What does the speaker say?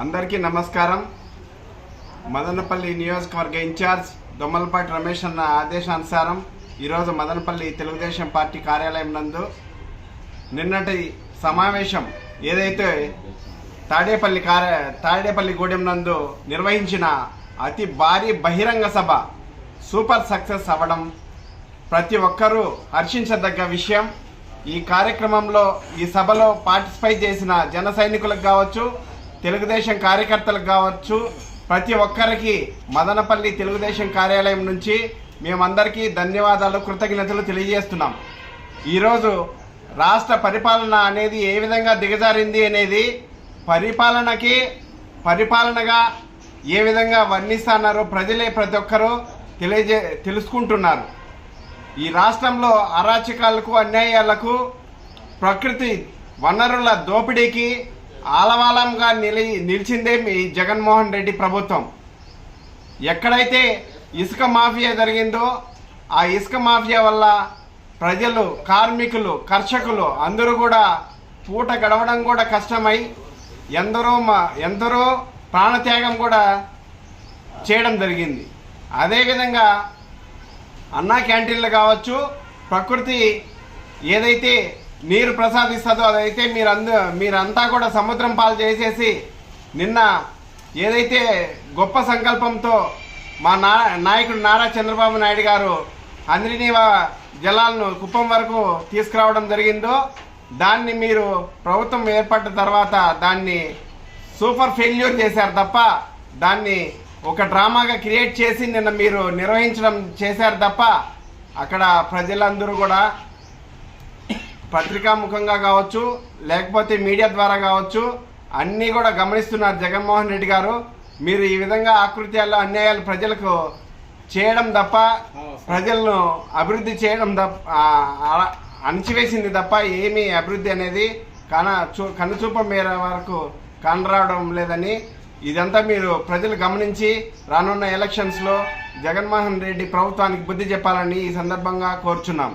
అందరికీ నమస్కారం. మదనపల్లి నియోజకవర్గ ఇన్ఛార్జ్ దొమ్మలపాటి రమేష్ అన్న ఆదేశానుసారం ఈరోజు మదనపల్లి తెలుగుదేశం పార్టీ కార్యాలయం నందు నిన్నటి సమావేశం ఏదైతే తాడేపల్లి కార్య తాడేపల్లి గూడెం నందు నిర్వహించిన అతి భారీ బహిరంగ సభ సూపర్ సక్సెస్ అవ్వడం ప్రతి ఒక్కరూ హర్షించదగ్గ విషయం. ఈ కార్యక్రమంలో ఈ సభలో పార్టిసిపేట్ చేసిన జన సైనికులకు కావచ్చు తెలుగుదేశం కార్యకర్తలకు కావచ్చు ప్రతి ఒక్కరికి మదనపల్లి తెలుగుదేశం కార్యాలయం నుంచి మేమందరికీ ధన్యవాదాలు కృతజ్ఞతలు తెలియజేస్తున్నాం. ఈరోజు రాష్ట్ర పరిపాలన అనేది ఏ విధంగా దిగజారింది అనేది పరిపాలనకి పరిపాలనగా ఏ విధంగా వర్ణిస్తున్నారో ప్రజలే ప్రతి ఒక్కరూ తెలియజే తెలుసుకుంటున్నారు. ఈ రాష్ట్రంలో అరాచకాలకు అన్యాయాలకు ప్రకృతి వనరుల దోపిడీకి ఆలవాలంగా నిలి నిలిచిందే మీ జగన్మోహన్ రెడ్డి ప్రభుత్వం. ఎక్కడైతే ఇసుక మాఫియా జరిగిందో ఆ ఇసుక మాఫియా వల్ల ప్రజలు కార్మికులు కర్షకులు అందరూ కూడా పూట గడవడం కూడా కష్టమై ఎందరో మా ఎందరో ప్రాణత్యాగం కూడా చేయడం జరిగింది. అదేవిధంగా అన్నా క్యాంటీన్లు కావచ్చు ప్రకృతి ఏదైతే నీరు ప్రసాదిస్తుందో అదైతే మీరంద మీరంతా కూడా సముద్రం పాలు చేసేసి నిన్న ఏదైతే గొప్ప సంకల్పంతో మా నా నాయకుడు నారా చంద్రబాబు నాయుడు గారు అందరినీ జలాలను కుప్పం వరకు తీసుకురావడం జరిగిందో దాన్ని మీరు ప్రభుత్వం ఏర్పడ్డ తర్వాత దాన్ని సూపర్ ఫెయిల్యూర్ చేశారు తప్ప దాన్ని ఒక డ్రామాగా క్రియేట్ చేసి నిన్న మీరు నిర్వహించడం చేశారు తప్ప అక్కడ ప్రజలందరూ కూడా పత్రికాముఖంగా కావచ్చు లేకపోతే మీడియా ద్వారా కావచ్చు అన్నీ కూడా గమనిస్తున్నారు జగన్మోహన్ రెడ్డి గారు. మీరు ఈ విధంగా ఆకృత్యాలు అన్యాయాలు ప్రజలకు చేయడం తప్ప ప్రజలను అభివృద్ధి చేయడం తప్ప అణచివేసింది తప్ప ఏమీ అభివృద్ధి అనేది కన చూ కనుచూప మేర వరకు కనరావడం లేదని ఇదంతా మీరు ప్రజలు గమనించి రానున్న ఎలక్షన్స్లో జగన్మోహన్ రెడ్డి ప్రభుత్వానికి బుద్ధి చెప్పాలని ఈ సందర్భంగా కోరుచున్నాం.